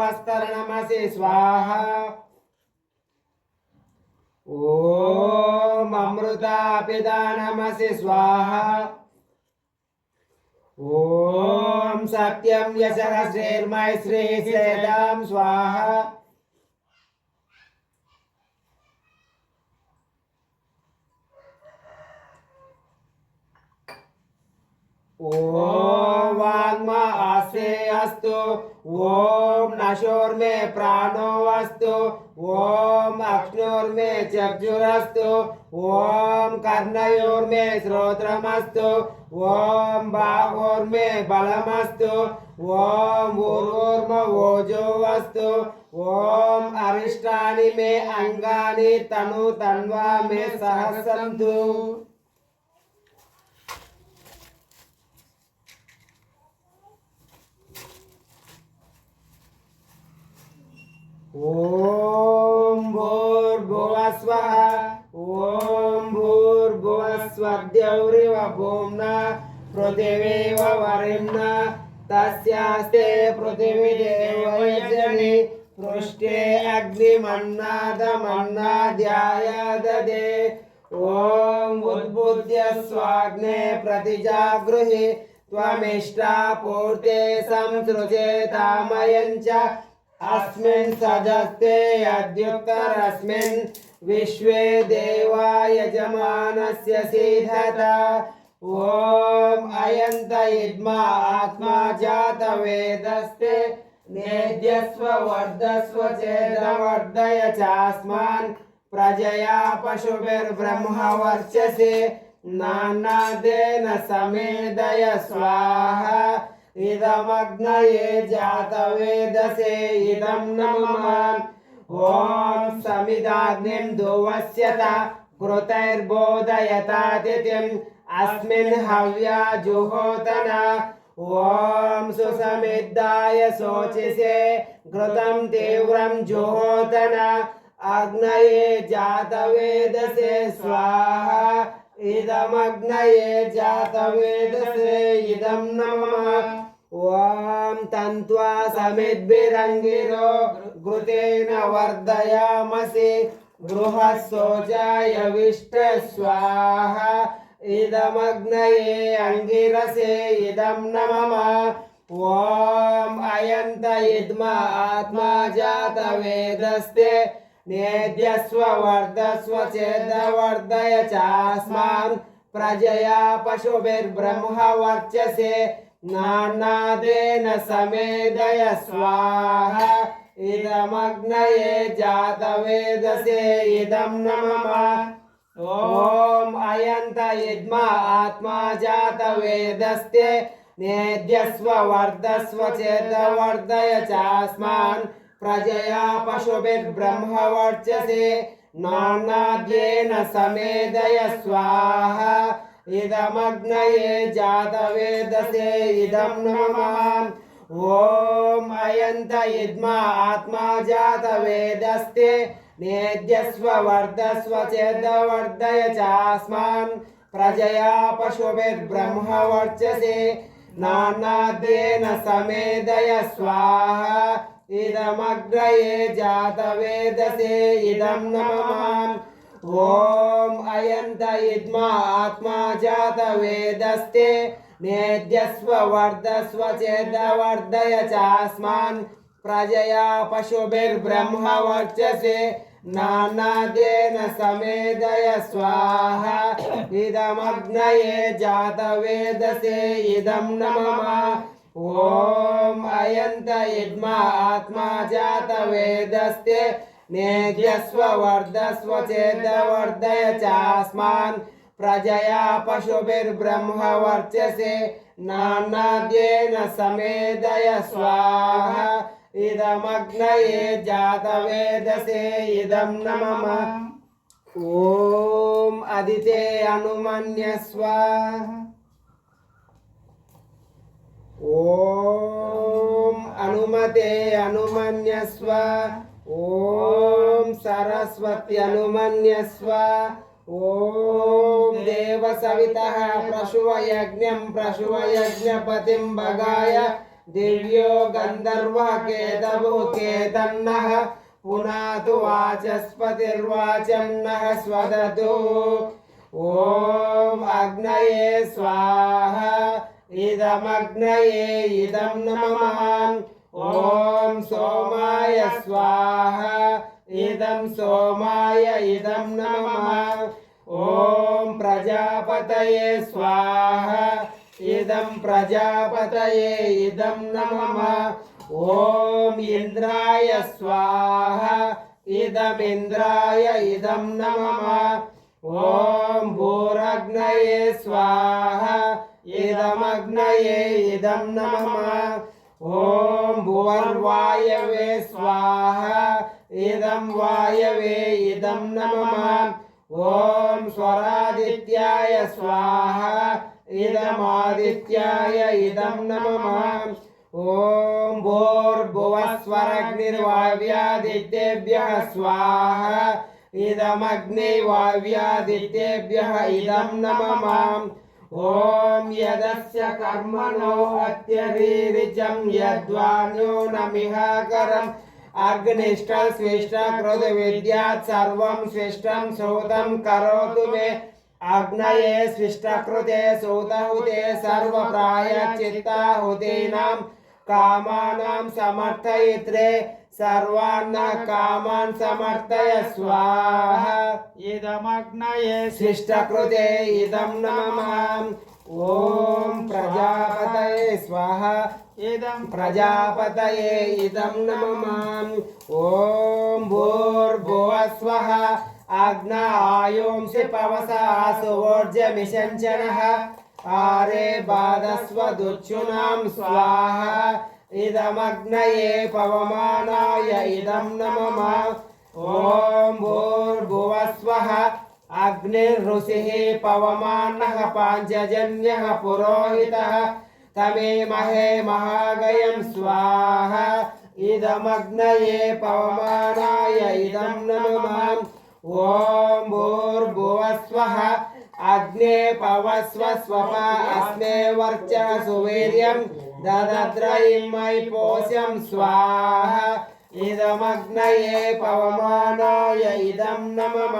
वस्तरणमसि स्वाहा। ॐ अमृतापिदानमसि स्वाहा। ॐ सत्यं यशः श्रीर्मैश्री श्रेदां स्वाहा। ॐ वाङ्म आसे अस्तु। ॐ नशोर्मे प्राणो अस्तु। ॐ अक्ष्णोर्मे चक्षुरस्तु। ॐ कर्णयोर्मे श्रोत्रमस्तु ॐ बाहोर्मे बलमस्तु। ॐ ऊर्वोर्म ओजो अस्तु ॐ अरिष्टानि मे अङ्गानि तनु तन्वा मे सहस्रन्तु ॐ भूर्भुवस्वः, ॐ भूर्भुवस्वद्यौरिव भूम्ना पृथिवीव वरिम्ना, तस्यास्ते पृथिवीदेवयजनि, पृष्ठे अग्निमन्नादमन्नाद्याय ददे ॐ उद्बुद्ध्य स्वाग्ने प्रतिजागृहि, त्वमिष्टा पूर्ते संसृजेतामयञ्च अस्मिन् सजस्ते अद्युत्तरस्मिन् विश्वे देवा यजमानस्य सीधता ॐ अयन्त इद्मा आत्मा जातवेदस्ते नेद्यस्व वर्धस्व चेदवर्धय चास्मान् प्रजया पशुभिर्ब्रह्मवर्चसे नानादेन समेदय स्वाहा। इदमग्नये जातवेदसे इदं नमः ॐ समिदाग्निं दुवस्यत कृतैर्बोधयतातिथिम् अस्मिन् हव्या जुहोतना ॐ सुसमिद्धाय शोचिसे घृतं तीव्रं जुहोतना अग्नये जातवेदसे स्वाहा इदमग्नये जातवेदसे इदं नमः ॐ तन्त्वा समिद्भिरङ्गिरो घृतेन वर्धयामसि गृहशोचाय विष्ट स्वाहा इदमग्नये अङ्गिरसे इदं नमः। ॐ अयन्त इद्मा आत्मा जातवेदस्ते नेद्यस्व चेदवर्धय चास्मान्, प्रजया पशुभिर्ब्रह्मवर्चसे नानादेन समेदय स्वाहा इदमग्नये जातवेदसे इदं नमः ॐ अयन्त इद्मा आत्मा जातवेदस्ते नेद्यस्व वर्धस्व चेदवर्धय चास्मान् प्रजया पशुभिर्ब्रह्मवर्चसे नानाद्येन समेदय स्वाहा इदमग्नये जातवेदसे इदं नमः। ॐ अयन्त इद्मा आत्मा जातवेदस्ते, नेद्यस्व वर्धस्व चेदवर्धय चास्मान्। प्रजया पशुभिर्ब्रह्मवर्चसे नानाद्येन समेदय स्वाहा। इदमग्नये जातवेदसे इदं नमः। ॐ अयन्त इद्मा आत्मा जातवेदस्ते नेद्यस्व वर्धस्व चेदवर्धय चास्मान् प्रजया पशुभिर्ब्रह्मवर्चसे नानादेन समेदय स्वाहा इदमग्नये जातवेदसे इदं नमः ॐ अयन्त इद्मा आत्मा जातवेदस्ते नेद्यस्व वर्धस्व चेदवर्धय चास्मान् प्रजया पशुभिर्ब्रह्मवर्चसे नानाद्येन समेदय स्वाहा इदमग्नये जातवेदसे इदं नमः ॐ अदिते अनुमन्यस्व ॐ अनुमते अनुमन्यस्व ఓం సరస్వతి అనుమన్యస్వ. ఓం దేవ సవిత ప్రశువ యజ్ఞం ప్రశువ యజ్ఞపతిం భగాయ దివ్యో గంధర్వ కేతవు కేతన్నః. పునాతు వాచస్పతిర్వాచం నః స్వదతు. ఓం అగ్నయే స్వాహ. ఇదమగ్నయే ఇదం నమః. ఓం సోమాయ స్వాహ. ఇదం సోమాయ ఇదం నమ. ఓం ప్రజాపతయే స్వాహ. ఇదం ప్రజాపతయే ఇదం నమ. ఓం ఇంద్రాయ స్వాహ. ఇదమింద్రాయ ఇదం నమ. ఓం భూరగ్నయే స్వాహ. ఇదమగ్నయే ఇదం నమ. ॐ भुवर्वायवे स्वाहा, इदं वायवे, इदं नमः। ॐ स्वरादित्याय स्वाहा, इदमादित्याय इदं नमः। ॐ भोर्भुवस्वरग्निर्वाव्यादित्येभ्यः स्वाहा इदमग्निवाव्यादित्येभ्यः इदं नमः। ॐ यदस्य कर्मणो अत्यरीरिचं यद्वान्यो नमिहाकरम् अग्निष्टं स्विष्टकृत विद्यात् सर्वं स्विष्टं श्रोतं करोतु मे। अग्नये स्विष्टकृते सूतहुते सर्वप्रायचित्ताहुतीनां कामानां समर्थयित्रे। सर्वान् कामान् समर्थय स्वाहा। इदमग्नये शिष्टकृते इदं नमः। ॐ प्रजापतये स्वाहा। इदं प्रजापतये इदं नमः। ॐ भूर्भुवस्वः अग्न आयोंसि पवसा सुवोर्जमिषञ्चनः आरे बाधस्वदुच्छुनां स्वाहा। इदमग्नये पवमानाय इदं नमः। ॐ भूर्भुवस्वः। अग्निर्ऋषिः पवमानः पाञ्चजन्यः पुरोहितः। तमेमहे महागयं स्वाहा। इदमग्नये पवमानाय इदं नमः। ॐ भूर्भुवस्वः। अग्ने पवस्व स्वप अस्मे वर्चः सुवीर्यं ददद्रयिमयि पोषं स्वाहा इदमग्नये पवमानाय इदं नमः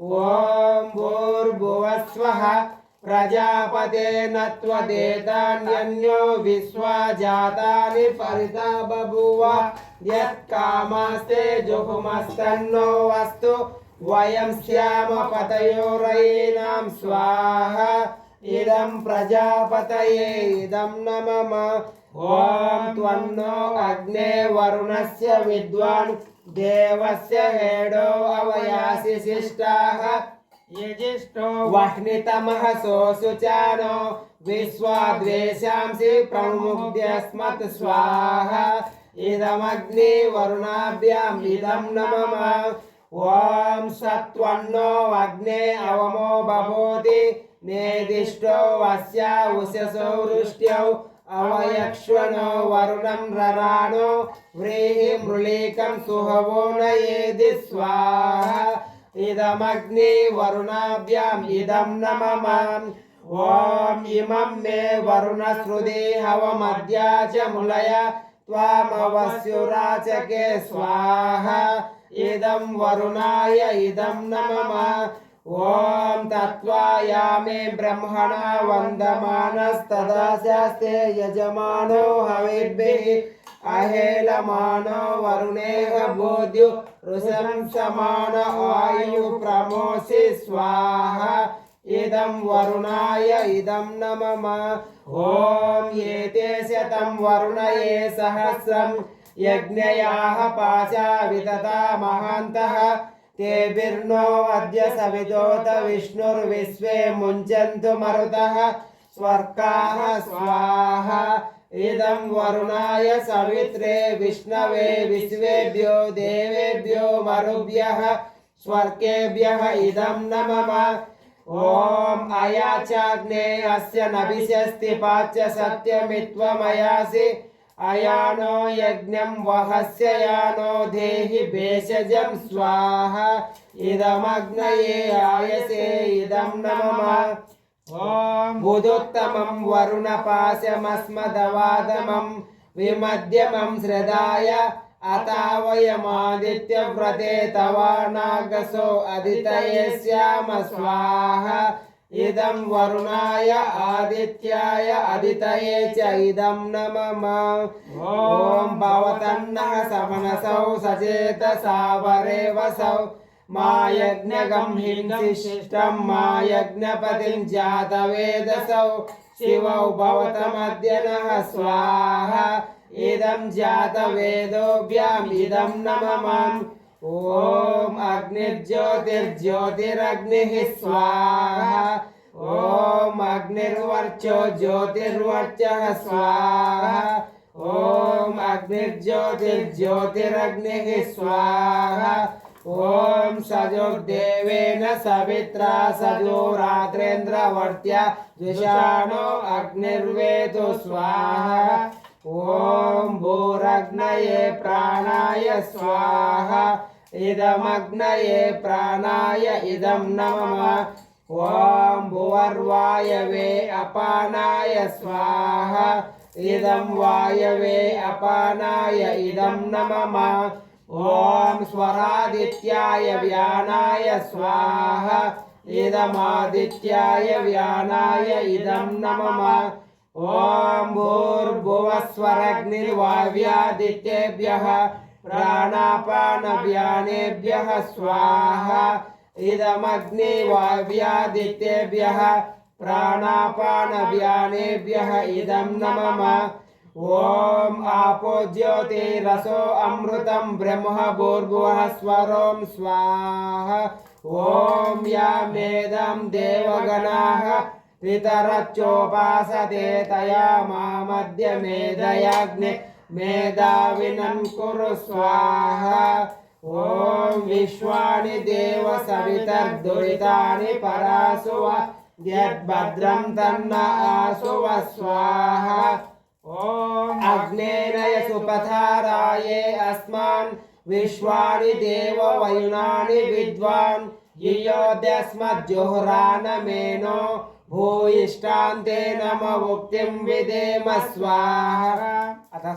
ॐ भूर्भुवस्वः प्रजापते न त्वदेतान्यन्यो विश्वा जातानि परिता बभूव यत्कामास्ते जुहुमस्तन्नो वस्तु वयं स्याम पतयोरयीनां स्वाहा ఇదం ప్రజాపతయే ఇదం నమ ఓం త్వన్నో అగ్నే వరుణస్య విద్వాన్ దేవస్య హేడో అవయాసి శిష్టాః యజిష్టో వహ్నితమః సోసుచానో విశ్వాద్వేషాంసి ప్రముగ్యస్మత్ స్వాహ ఇదమగ్ని వరుణాభ్యాం ఇదం నమ ఓం సత్వన్నో అగ్నే అవమో బభూతి नेदिष्टो वस्या उषसो वृष्ट्यौ अवयक्ष्वनो वरुणं रराणो व्रीहि मृळीकं सुहवो न येदि स्वाहा। इदमग्नि वरुणाभ्याम् इदं नमः ॐ इमं मे वरुणश्रुति हवमद्या च मुलय त्वामवस्युराचके स्वाहा। इदं वरुणाय इदं नमः ॐ तत्त्वायामे ब्रह्मणा वन्दमानस्तदा शास्ते यजमानो हविर्भिः अहेलमानो वरुणेह बोध्यु ऋषं समान आयु प्रमोषि स्वाहा। इदं वरुणाय इदं नमः। ॐ एते शतं वरुणये सहस्रं। यज्ञयाः पाशा विदता महान्तः। तेभिर्नो अद्य सवितोत विष्णुर्विश्वे मुञ्चन्तु मरुतः स्वर्गाः स्वाहा इदं वरुणाय सवित्रे विष्णवे विश्वेभ्यो देवेभ्यो मरुभ्यः स्वर्गेभ्यः इदं नमः ॐ अयाचाग्ने अस्य नभिषस्ति पाच्य सत्यमित्वमयासि अयानो यज्ञं वहस्य यानो देहि भेषजं स्वाहा। इदमग्नये आयसे, इदं नमः। ॐ बुधोत्तमं वरुणपाशमस्मदवादमं, विमध्यमं श्रदाय अतावयमादित्यव्रते तवानागसो अदितये स्याम स्वाहा। ఇదం వరుణాయ ఆదిత్యాయ అదితయే చ ఇదం నమ ఓం భవతన్నః సమనసౌ సచేత సావరేవసౌ మాయజ్ఞగం హింసిష్టం మాయజ్ఞపతిం జాతవేదసౌ శివౌ భవతమద్యనః స్వాహ ఇదం జాతవేదోభ్యాం ఇదం నమ ॐ अग्निर्ज्योतिर्ज्योतिरग्निः स्वाहा। ॐ अग्निर्वर्चो ज्योतिर्वर्चः स्वाहा। ॐ अग्निर्ज्योतिर्ज्योतिरग्निः स्वाहा। ॐ सजोर्देवेन सवित्रा सजोरात्रेन्द्रवर्त्या जुषाणो अग्निर्वेदो स्वाहा। ॐ भूरग्नये प्राणाय स्वाहा। ఇదమగ్నయే ప్రాణాయ ఇదం నమ ఓం భువర్వాయవే అపానాయ స్వాహ ఇదం వాయవే అపానాయ ఇదం నమ ఓం స్వరాదిత్యాయ వ్యానాయ స్వాహ ఇదమాదిత్యాయ వ్యానాయ ఇదం నమ ఓం భూర్భువస్వరగ్నిర్వావ్యాదిత్యేభ్య प्राणापानव्यानेभ्यः स्वाहा इदमग्निवाव्यादित्येभ्यः प्राणापानव्यानेभ्यः इदं नमः ॐ आपो ज्योतिरसो अमृतं ब्रह्म भूर्भुवः स्वरों स्वाहा ॐ या मेदं देवगणाः पितरच्चोपासते तया मामद्य मेदयाग्ने मेधाविनं कुरु स्वाहा। ॐ विश्वानि देव सवितर्दुरितानि परासुव। यद्भद्रं तन्न आसुव स्वाहा। ॐ अग्नेनय सुपथाराये अस्मान्। विश्वानि देव वयुनानि विद्वान्। ययोद्यस्मज्जुहुरानमेनो भूयिष्ठान्ते नम उक्तिं विदेम स्वाहा। अतः